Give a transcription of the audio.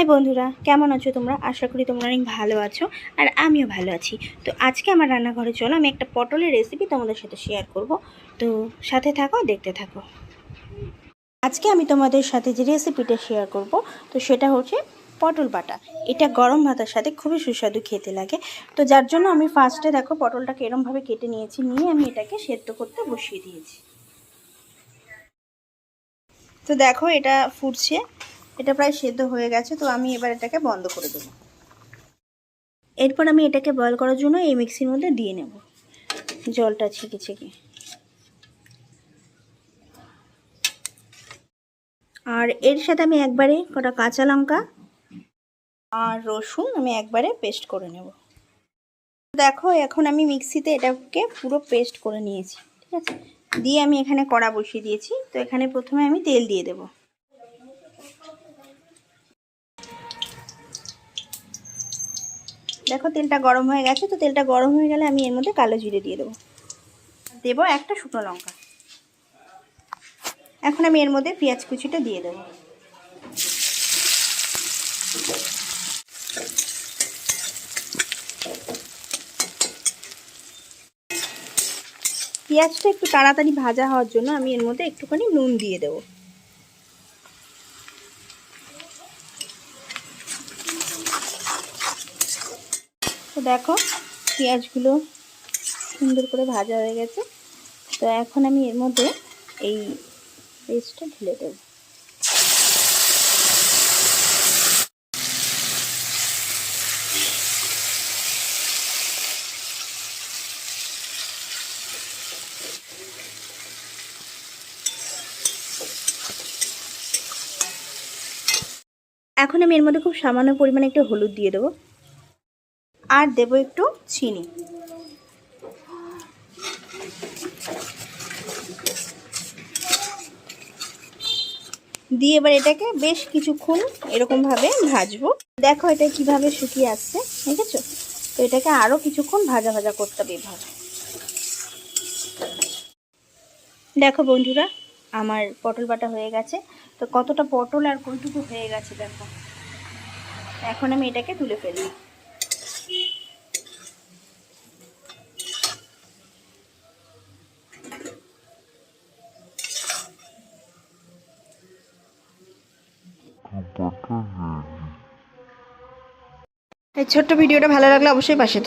High বন্ধুরা, কেমন আছো তোমরা? আশা করি তোমরা অনেক ভালো আছো আর আমিও ভালো আছি। তো আজকে আমার রান্নাঘরে চলো, আমি একটা পটলের রেসিপি তোমাদের সাথে শেয়ার করব। তো সাথে থাকো, দেখতে থাকো। আজকে আমি তোমাদের সাথে যে রেসিপিটা শেয়ার করব, তো সেটা হচ্ছে পটল বাটা। এটা গরম ভাতের সাথে খুবই সুস্বাদু খেতে লাগে। তো যার জন্য আমি ফার্স্টে দেখো পটলটাকে এরমভাবে কেটে নিয়েছি, নিয়ে আমি এটাকে সেদ্ধ করতে বসিয়ে দিয়েছি। তো দেখো এটা ফুটছে। এটা প্রায় সেদ্ধ হয়ে গেছে, তো আমি এবার এটাকে বন্ধ করে দেবো। এরপর আমি এটাকে বয়ল করার জন্য এই মিক্সির মধ্যে দিয়ে নেব। জলটা ছেঁকে ছেঁকে। আর এর সাথে আমি একবারে কটা কাঁচা লঙ্কা আর রসুন আমি একবারে পেস্ট করে নেব। দেখো, এখন আমি মিক্সিতে এটাকে পুরো পেস্ট করে নিয়েছি, ঠিক আছে? দিয়ে আমি এখানে কড়া বসিয়ে দিয়েছি, তো এখানে প্রথমে আমি তেল দিয়ে দেবো। দেখো, তেলটা গরম হয়ে গেছে, তো তেলটা গরম হয়ে গেলে আমি এর মধ্যে কালো জিরে দিয়ে দেবো। দেবো একটা শুকনো লঙ্কা। এখন আমি এর মধ্যে পেঁয়াজ কুচিটা দিয়ে দেবো। পেঁয়াজটা একটু তাড়াতাড়ি ভাজা হওয়ার জন্য আমি এর মধ্যে একটুখানি নুন দিয়ে দেবো। তো দেখো পেঁয়াজগুলো সুন্দর করে ভাজা হয়ে গেছে। তো এখন আমি এর মধ্যে এই পেস্টটা ঢেলে দেব। এখন আমি এর মধ্যে খুব সামান্য পরিমাণে একটু হলুদ দিয়ে দেবো। আর দেবো একটু চিনি। দিয়ে এবার এটাকে বেশ কিছুক্ষণ এরকমভাবে ভাজবো। দেখো এটা কীভাবে শুকিয়ে আসছে, দেখেছ? তো এটাকে আরও কিছুক্ষণ ভাজা ভাজা করতে হবে এভাবে। দেখো বন্ধুরা, আমার পটল বাটা হয়ে গেছে। তো কতটা পটল আর কইটুকু হয়ে গেছে দেখো। এখন আমি এটাকে তুলে ফেলি এই ছোট্ট ভিডিওটা ভালো লাগলে অবশ্যই পাশে